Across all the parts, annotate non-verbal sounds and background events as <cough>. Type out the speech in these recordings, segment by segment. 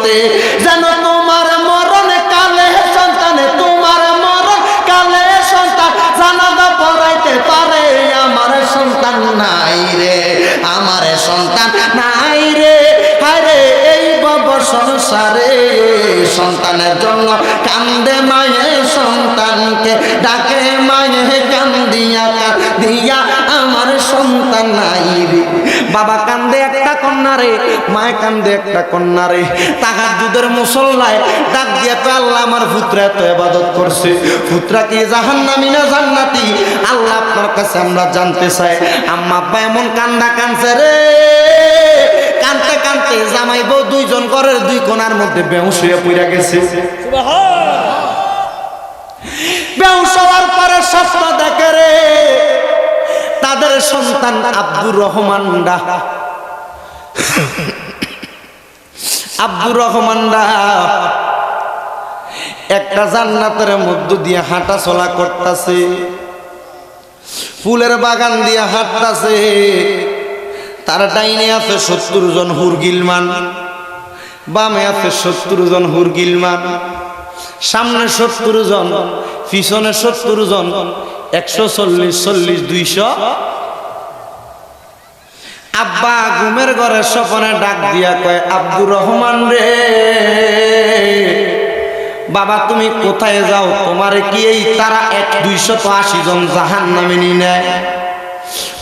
মতে যেন তোমার মরণ কালে সন্তানে, তোমার মরণ কালে সন্তান জানাজা পড়াইতে পারে, আমার সন্তান নাই রে, আমার সন্তান নাই রে। আরে এই বব সংসারে সন্তানের জন্য কান্দে মায়ে সন্তানকে, ডাকে মায়ে কান্দিয়া দিয়া আমার সন্তান নাই রে। বাবা কান্দে একটা কন্যা রে মায়ে কান্দে একটা কন্যা রে টাকার দুধের মুসল্লায় ডাক দিয়ে তো আল্লাহ আমার পুত্রা এত এবাদত করছে। পুত্রা কি জাহান্নামি না জান্নাতি? আল্লাহ আপনার কাছে আমরা জানতে চাই। আম্মা আব্বা এমন কান্দা কানছে রে। কানতে কানতে জামাই বউ দুইজন ঘরের দুই কোণার মধ্যে বেহুশ হয়ে পড়ে গেছে। বেহুশ পরে স্বপ্ন দেখে রে। তাদের সন্তান আব্দুর রহমান <coughs> আব্দুর রহমান ডা একটা জান্নাতের মধ্য দিয়ে হাঁটা চলা করতেছে। ফুলের বাগান দিয়ে হাঁটতাছে। তার ডাইনে আছে সত্তর জন হুরগিলমান, বামে আছে সত্তর জন হুরগিলমান, সামনে সত্তর জন, পিছনে সত্তর জন, একশো চল্লিশ চল্লিশ, দুইশো আব্বা ঘুমের ঘরে স্বপনে ডাক দিয়া কয়, আব্দুর রহমান রে, বাবা তুমি কোথায় যাও? তোমার কি এই তারা এক দুইশত আশি জন জাহান নামে নি নেয়?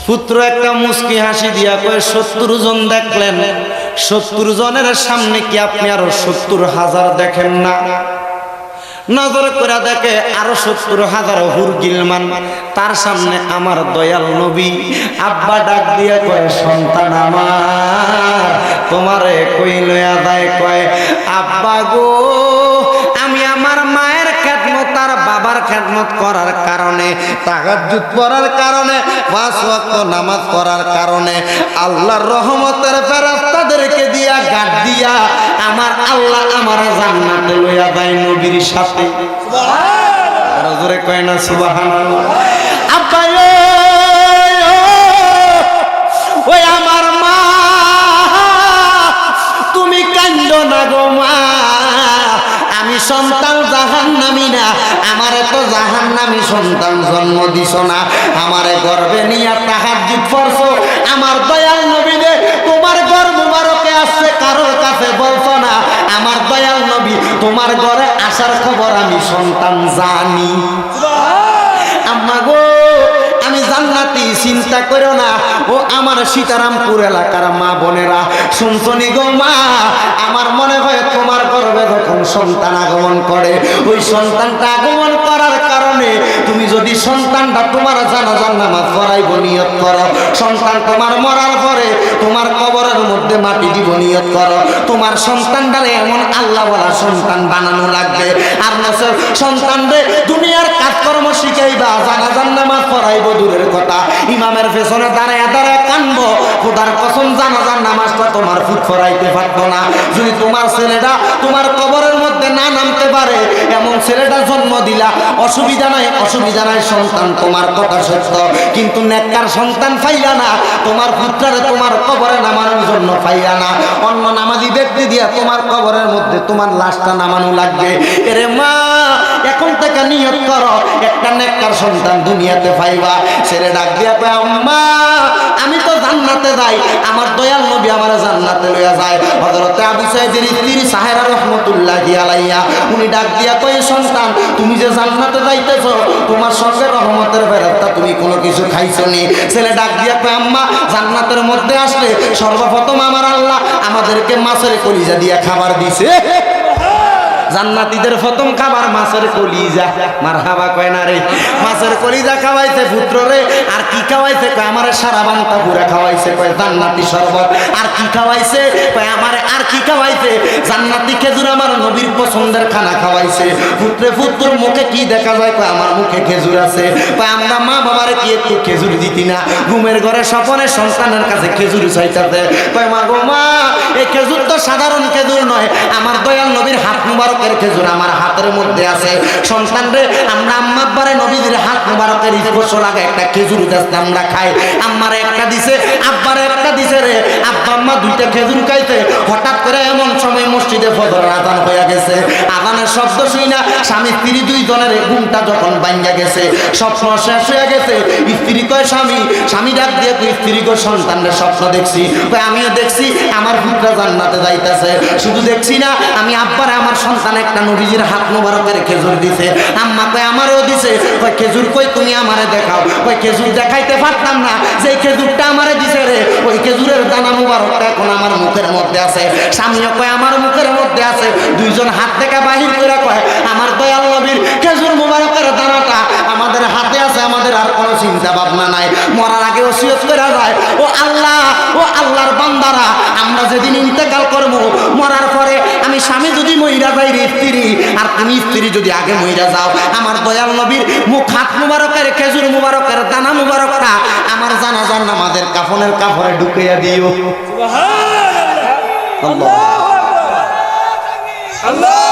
পুত্র একটা মুস্কি হাসি দিয়া কয়ে, সত্তর জন দেখলেন, সত্তর জনের সামনে কি আপনি আরও সত্তর হাজার দেখেন না? নজর করে দেখে আরও সত্তর হাজার হুর গিলমান। তার সামনে আমার দয়াল নবী আব্বা ডাক দিয়ে কয়, সন্তান আমার, তোমারে কই লয়া দেয় কয়, আব্বা গো, আমি আমার আর বাবার খেদমত করার কারণে তাহাজ্জুদ পড়ার কারণে পাঁচ ওয়াক্ত নামাজ পড়ার কারণে আল্লাহর রহমতের ফেরেশতাদেরকে দিয়া গাড দিয়া আমার আল্লাহ আমার জান্নাতে লইয়া দেয় নবীর সাথে। জোরে কয় না সুবহানাল্লাহ। আব্বা ওই আমার মা তুমি কান্দ না গো মা আমি সন্তান জাহান নামি না। আমারে তো জাহান নামি সন্তান জন্ম দিছ না। আমারে গর্বে নিয়ে তাহার জিত পড়ছো। আমার দয়াল নবী রে তোমার গর্ব মুবারকে আসছে কারোর কাছে বলছো না। আমার দয়াল নবী তোমার ঘরে আসার খবর আমি সন্তান জানি। আম্মা গো আমি জান্নাতি চিন্তা করো না। ও আমার সীতারামপুর এলাকার মা বোনেরা শুনছনি গো মা? আমার মনে হয় তোমার গর্বে যখন সন্তান আগমন করে, ওই সন্তানটা আগমন করার কারণে তুমি যদি সন্তানটা তোমার জানাজার নামাজ পড়াইব নিয়ত করো। সন্তান তোমার মরার পরে তোমার কবরের মধ্যে মাটি দিব, নিয়ত করো। তোমার সন্তানটারে এমন আল্লাহ বলা সন্তান বানানো লাগবে। আর নসর, সন্তানরে দুনিয়ার কাজকর্ম শিখাইবা জানাজার নামাজ পড়াইব দূরের কথা। ইমামের পেছনে দাঁড়ায় দাঁড়ায় কসম জানাজার নামাজটা তোমার ফুট ফরাইতে পারব না। যদি তোমার ছেলেটা তোমার কবরের মধ্যে না নামতে পারে, এমন ছেলেটা জন্ম দিলা। অসুবিধা নাই অসুবিধা নাই, সন্তান তোমার কথা সত্য। কিন্তু নেককার সন্তান পাইলা না, তোমার পুত্রারে তোমার কবরে নামানোর জন্য পাইলা না। অন্য নামাজি ব্যক্তি দিয়া তোমার কবরের মধ্যে তোমার লাশটা নামানো লাগবে। এরে মা এখন থেকে নিয়ত করো, একটা নেককার সন্তান দুনিয়াতে পাইবা। ছেলে ডাক দিয়া কয়, আম্মা, আমি তো জান্নাতে যাই, আমার দয়াল নবী আমার জান্নাতে লইয়া যায়। হযরতে আবু সাইদের স্ত্রী সাহেরা রাহমাতুল্লাহ আলাইয়া উনি ডাক দিয়া কয় সন্তান, তুমি যে জান্নাতে যাইতেছো, তোমার সঙ্গে রহমতের ফেরতটা তুমি কোনো কিছু খাইছো নি ছেলে ডাক দিয়া কয়, আম্মা, জান্নাতের মধ্যে আসলে সর্বপ্রথম আমার আল্লাহ আমাদেরকে মাছের কলিজা দিয়া খাবার দিছে। জান্নাতীদের প্রথম খাবার মাছের কলিজা। মার হাবা কয় না রে? মাছের কলিজা খাওয়াইছে পুত্র রে। আর কি খাওয়াইছে? কয়, আমারে সারা বান্তা পুরা খাওয়াইছে। কয়, জান্নাতি শরবত। আর কি খাওয়াইছে? কয়, আমারে আর কি খাওয়াইছে? জান্নাতি খেজুর আমার নবীর পছন্দের খানা খাওয়াইছে। পুত্রে পুত্র মুখে কি দেখা যায়? কয়, আমার মুখে খেজুর আছে। কয়, আমরা মা বাবারে কি একটু খেজুর দিতি না? ঘুমের ঘরে স্বপনে সন্তানের কাছে খেজুর চাইতাছে। কয়, মা গো, মা, এই খেজুর তো সাধারণ খেজুর নয়। আমার দয়াল নবীর হাত মুবারকের খেজুর আমার হাতের মধ্যে আছে। সন্তান রে আমরা আম্মা আব্বারে নবীদের হাত মুবারকের স্পর্শ লাগে একটা খেজুর গাছ আমরা খাই। আম্মারে একটা দিছে, আব্বারে একটা দিছে রে। আব্বা, আম্মা দুইটা খেজুর খাইতে হঠাৎ করে এমন সময় মসজিদ ফজরের আদান হয়ে গেছে। শব্দ শুই না। স্বামী, স্ত্রী দুই জনের ঘুমটা যখন ভাঙ্গা গেছে, স্বপ্ন শেষ হয়ে গেছে। স্ত্রী কয়, স্বামী স্বামী ডাক দিয়ে কই স্ত্রী কয় সন্তানের স্বপ্ন দেখছি। কয়, আমিও দেখছি, আমার পুত্রা জান্নাতে যাইতাছে। শুধু দেখছি না, আমি আব্বারে, আমার সন্তান একটা নবীজির হাত মোবারকের খেজুর দিছে। আম্মা কয়, আমারও দিছে। কয়, খেজুর কই, তুমি আমারে দেখাও। কয়, খেজুর দেখাইতে পারতাম না যে খেজুরটা আমারে দিছে রে, ওই খেজুরের দানা মুবারকটা এখন আমার মুখের মধ্যে আছে। সামনে কয়, আমার মুখের মধ্যে আছে। দুইজন হাত থেকে বাহির করে কয় আমার দয়াল নবীর খেজুর মুবারকের দানাটা আমাদের হাতে আছে আমাদের আর কোনো চিন্তা ভাবনা নাই। মরার আগে ওসিয়ত করে যায় ও আল্লাহ ও আল্লাহর বান্দারা আমরা যেদিন ইন্তেকাল করব মরার পরে আমি স্বামী যদি মহিলা যাই স্ত্রী আর তুমি স্ত্রী যদি আগে মহিলা যাও আমার দয়াল নবীর মুখ হাত মুবারকের খেজুর মুবারকের দানা মুবারকটা আমার জানাজার নামাজের কাফনের কাপড়ে ঢুকিয়া দিও। আল্লাহ। ইয়া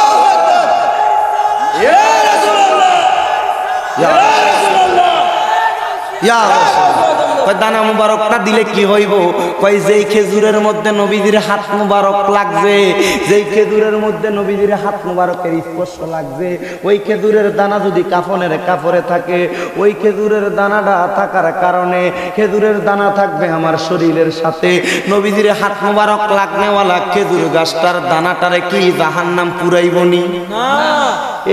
দানা মুবারকটা দিলে কি হইব? কয় যেই খেজুরের মধ্যে নবীজির হাত মুবারক লাগছে যেই খেজুরের মধ্যে নবীজির হাত মুবারকের স্পর্শ লাগছে ওই খেজুরের দানা যদি কাফনের কাপড়ে থাকে ওই খেজুরের দানাটা থাকার কারণে খেজুরের দানা থাকবে আমার শরীরের সাথে। নবীজির হাত মুবারক লাগনেওয়ালা খেজুর গাছটার দানাটারে কি জাহান্নাম পুরাইবনি?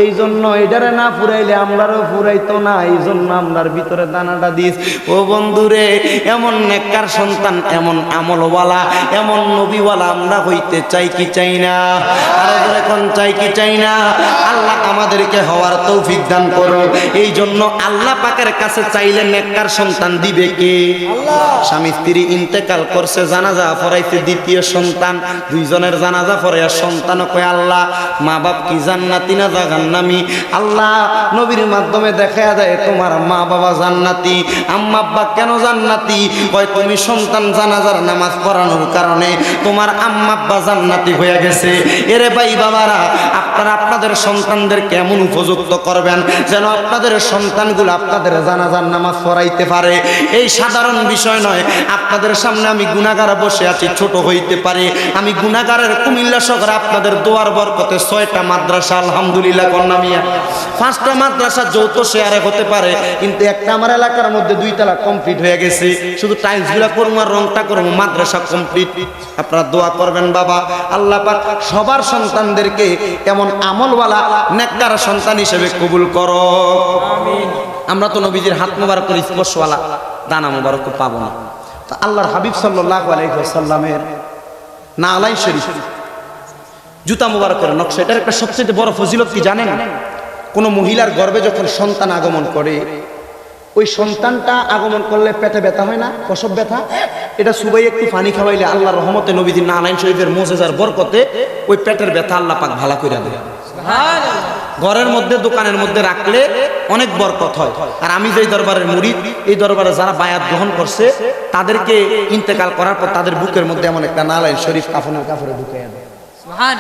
এই জন্য এটারে না ফুরাইলে আমরারও ফুরাইতো না এই জন্য আমরার ভিতরে দানাটা দিস। ও বন্ধুরে, এমন নেককার সন্তান, এমন আমলওয়ালা, এমন নবীওয়ালা আমরা হইতে চাই কি চাই না? আরও এখন চাই কি চাই না? আল্লাহ আমাদেরকে হওয়ার তৌফিক দান করো এই জন্য আল্লাহ পাকের কাছে চাইলে নেককার সন্তান দিবে কে? স্বামী স্ত্রী ইন্তেকাল করছে, জানাজা পড়াইছে দ্বিতীয় সন্তান, দুইজনের জানাজা আর সন্তানও কয়, আল্লাহ মা বাপ কি জান্নাতি না জাহান্নামি। আল্লাহ নবীর মাধ্যমে দেখা যায় তোমার মা বাবা জান্নাতি, আম্মা আব্বা কেন জান্নাতি? কয়, তুমি সন্তান জানাজার নামাজ পড়ানোর কারণে তোমার আম্মা আব্বা জান্নাতি হয়ে গেছে। এরে ভাই বাবারা, আপনারা আপনাদের সন্তানদের কেমন উপযুক্ত করবেন যেন আপনাদের সন্তানগুলো আপনাদের জানাজার নামাজ পড়াইতে পারে? এই সাধারণ বিষয় নয়, আপনাদের সামনে আমি গুণাগার বসে আছি, ছোট হইতে পারে। আমি গুণাগারের কুমিল্লা শহরে আপনাদের দোয়ার বরকতে ছয়টা মাদ্রাসা, আলহামদুলিল্লাহ কন্যামিয়া পাঁচটা মাদ্রাসা যৌথ শেয়ারে হতে পারে কিন্তু একটা আমার এলাকার মধ্যে দুই তালা কমপ্লিট হয়ে গেছে। শুধু করব আর রংটা করব মাদ্রাসা কমপ্লিট আপনারা দোয়া করবেন বাবা। আল্লাহ পাক সবার সন্তানদেরকে এমন আমলওয়ালা নেককার সন্তান হিসেবে কবুল করো। আমরা তো নবীজির হাত মোবারকের স্পর্শওয়ালা দানা মোবারক পাবো না। তো আল্লাহর হাবিব সাল্লাহ আলাইসাল্লামের না আলাই শরীফ। জুতা মোবারকের নকশা। এটার একটা সবচেয়ে বড় ফজিলত কি জানেন? কোনো মহিলার গর্বে যখন সন্তান আগমন করে ওই সন্তানটা আগমন করলে পেটে ব্যথা হয় না? প্রসব ব্যথা? এটা সুবাই একটু পানি খাওয়াইলে আল্লাহ রহমতে নবীজির না আলাইন শরীফের মোজেজার বরকতে ওই পেটের ব্যথা আল্লাহ পাক ভালা করে দেয় ঘরের মধ্যে দোকানের মধ্যে রাখলে অনেক বরকত হয়। আর আমি যেই দরবারের মুরিদ এই দরবারে যারা বায়াত গ্রহণ করছে তাদেরকে ইন্তেকাল করার পর তাদের বুকের মধ্যে এমন একটা নালাইন শরীফ কাফনের কাপড়ে ঢুকে দেয় সুবহান